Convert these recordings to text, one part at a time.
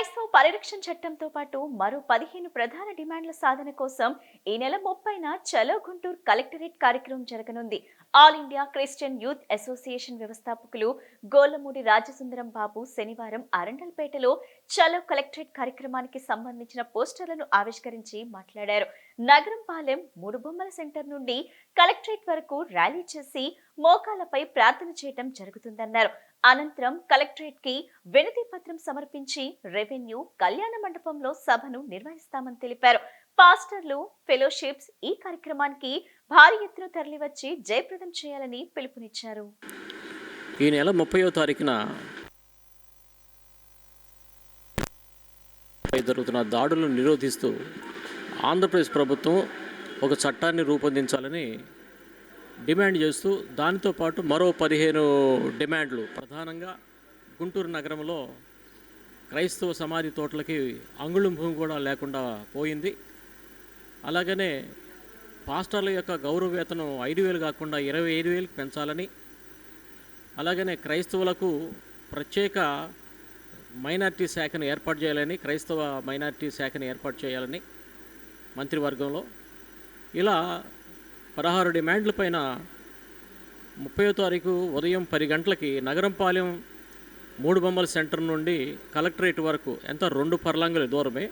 క్రైస్తవ పరిరక్షణ చట్టంతో పాటు మరో పదిహేను ప్రధాన డిమాండ్ల సాధన కోసం ఈ నెల ముప్పైన చలో గుంటూరు కలెక్టరేట్ కార్యక్రమం జరగనుంది. All India Christian Youth Association వ్యవస్థాపకులు గోలమూడి రాజసుందరం బాబు శనివారం అరండల్పేటలో చలో కలెక్టరేట్ కార్యక్రమానికి సంబంధించిన పోస్టర్లను ఆవిష్కరించి మాట్లాడారు. నగరం పాలెం మూడు బొమ్మల సెంటర్ నుండి కలెక్టరేట్ వరకు ర్యాలీ చేసి మోకాలపై ప్రార్థన చేయటం జరుగుతుందన్నారు. అనంతరం కలెక్టరేట్కి వినతి పత్రం సమర్పించి రెవెన్యూ కళ్యాణ మండపంలో సభను నిర్వహిస్తామని తెలిపారు. పాస్టర్లు ఫెలోషిప్స్ ఈ కార్యక్రమానికి భారీ ఎత్తున తరలివచ్చి జయప్రదం చేయాలని పిలుపునిచ్చారు. ఈ నెల ముప్పయో తారీఖున పై జరుగుతున్న దాడులను నిరోధిస్తూ ఆంధ్రప్రదేశ్ ప్రభుత్వం ఒక చట్టాన్ని రూపొందించాలని డిమాండ్ చేస్తూ దానితో పాటు మరో పదిహేను డిమాండ్లు. ప్రధానంగా గుంటూరు నగరంలో క్రైస్తవ సమాధి తోటలకి అంగుళం భూమి కూడా లేకుండా పోయింది. అలాగనే పాస్టర్ల యొక్క గౌరవ వేతనం ఐదు వేలు కాకుండా ఇరవై ఐదు వేలకు పెంచాలని అలాగనే క్రైస్తవులకు ప్రత్యేక మైనార్టీ శాఖను ఏర్పాటు చేయాలని క్రైస్తవ మైనార్టీ శాఖను ఏర్పాటు చేయాలని మంత్రివర్గంలో ఇలా పదహారు డిమాండ్ల పైన ముప్పయో తారీఖు ఉదయం పది గంటలకి నగరంపాలెం మూడు బొమ్మల సెంటర్ నుండి కలెక్టరేట్ వరకు ఎంత? రెండు పర్లాంగుల దూరమే.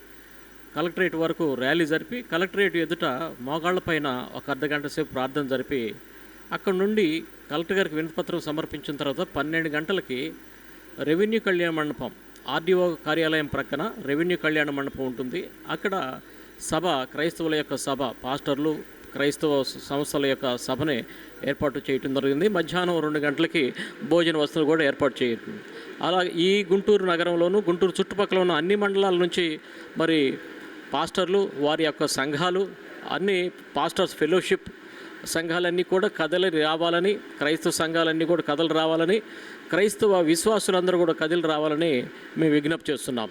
కలెక్టరేట్ వరకు ర్యాలీ జరిపి కలెక్టరేట్ ఎదుట మోగాళ్ళపైన ఒక అర్ధ గంట సేపు ప్రార్థన జరిపి అక్కడ నుండి కలెక్టర్ గారికి వినతిపత్రం సమర్పించిన తర్వాత పన్నెండు గంటలకి రెవెన్యూ కళ్యాణ మండపం ఆర్డీఓ కార్యాలయం ప్రక్కన రెవెన్యూ కళ్యాణ మండపం ఉంటుంది. అక్కడ సభ క్రైస్తవుల యొక్క సభ పాస్టర్లు క్రైస్తవ సంస్థల యొక్క సభని ఏర్పాటు చేయటం జరిగింది. మధ్యాహ్నం రెండు గంటలకి భోజన వస్తువులు కూడా ఏర్పాటు చేయటం. అలా ఈ గుంటూరు నగరంలోను గుంటూరు చుట్టుపక్కల ఉన్న అన్ని మండలాల నుంచి మరి పాస్టర్లు వారి యొక్క సంఘాలు అన్ని పాస్టర్స్ ఫెలోషిప్ సంఘాలన్నీ కూడా కథలు రావాలని క్రైస్తవ సంఘాలన్నీ కూడా కథలు రావాలని క్రైస్తవ విశ్వాసులందరూ కూడా కథలు రావాలని మేము విజ్ఞప్తి చేస్తున్నాం.